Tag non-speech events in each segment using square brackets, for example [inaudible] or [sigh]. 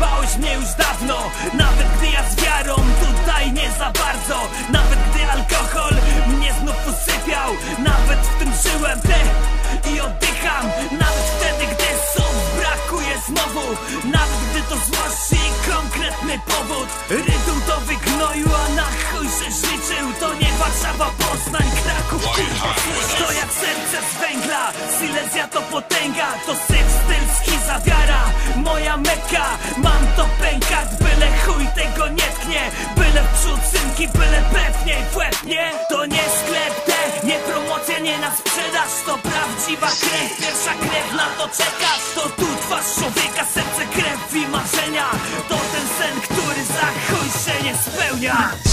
Znałeś mnie już dawno. Nawet gdy ja z wiarą tutaj nie za bardzo. Nawet gdy alkohol mnie znów usypiał. Nawet w tym żyłem te i oddycham. Nawet wtedy gdy słów brakuje znowu. Nawet gdy to złość i konkretny powód. Rydu Silesia to potęga To syf, styl, wiara. Moja meka, mam to pękat Byle chuj tego nie tknie. Byle w przód synki, byle pewniej w łeb, nie? To nie sklep, te, nie promocja, nie na sprzedaż To prawdziwa krew, pierwsza krew na to czekasz. To tu twarz człowieka, serce, krew i marzenia. To ten sen, który za chuj się nie spełnia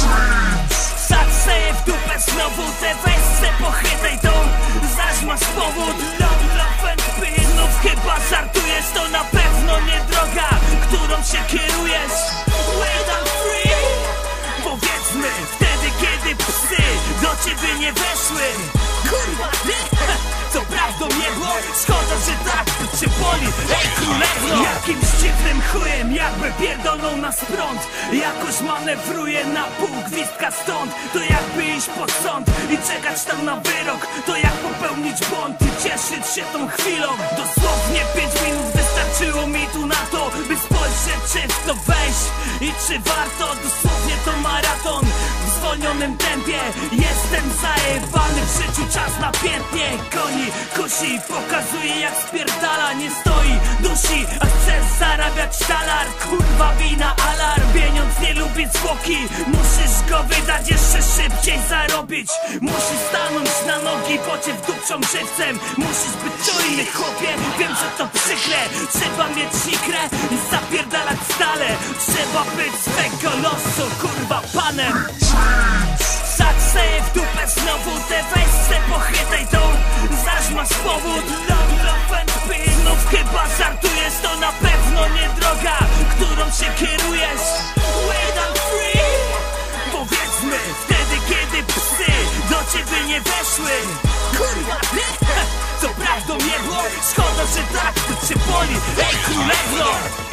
nie weszły. Kurwa [laughs] Co prawdą nie było? Szkoda, że tak to cię boli. Ej królewno Jakimś dziwnym chujem Jakby pierdolną nas prąd. Jakoś manewruje na pół gwizdka stąd. To jakby iść pod sąd I czekać tam na wyrok. To jak popełnić błąd I cieszyć się tą chwilą. Dosłownie pięć minut wystarczyło mi tu na to By spojrzeć czy w to wejść. I czy warto? Dosłownie to maraton zwolnionym tempie. Jestem zajebany w życiu Czas napiętnie goni Kusi pokazuje jak spierdala Nie stoi, dusi. A chce zarabiać talar? Kurwa wina alarm Pieniądz nie lubi zwłoki. Musisz go wydać jeszcze szybciej zarobić. Musisz stanąć na nogi Bo cię wdupczą żywcem. Musisz być czujny chłopie. Wiem, że to przykre. Trzeba mieć ikrę i zapierdalać stale. Trzeba być swego losu Kurwa panem W dupę znowu te weź se pochytaj tą. Zaś masz powód love and peace Znów chyba żartujesz To na pewno nie droga Którą się kierujesz. Wait I'm free. Powiedzmy Wtedy kiedy psy Do ciebie nie weszły. Kurwa [laughs] Co prawdą nie było Szkoda, że tak to cię boli. Ej królewno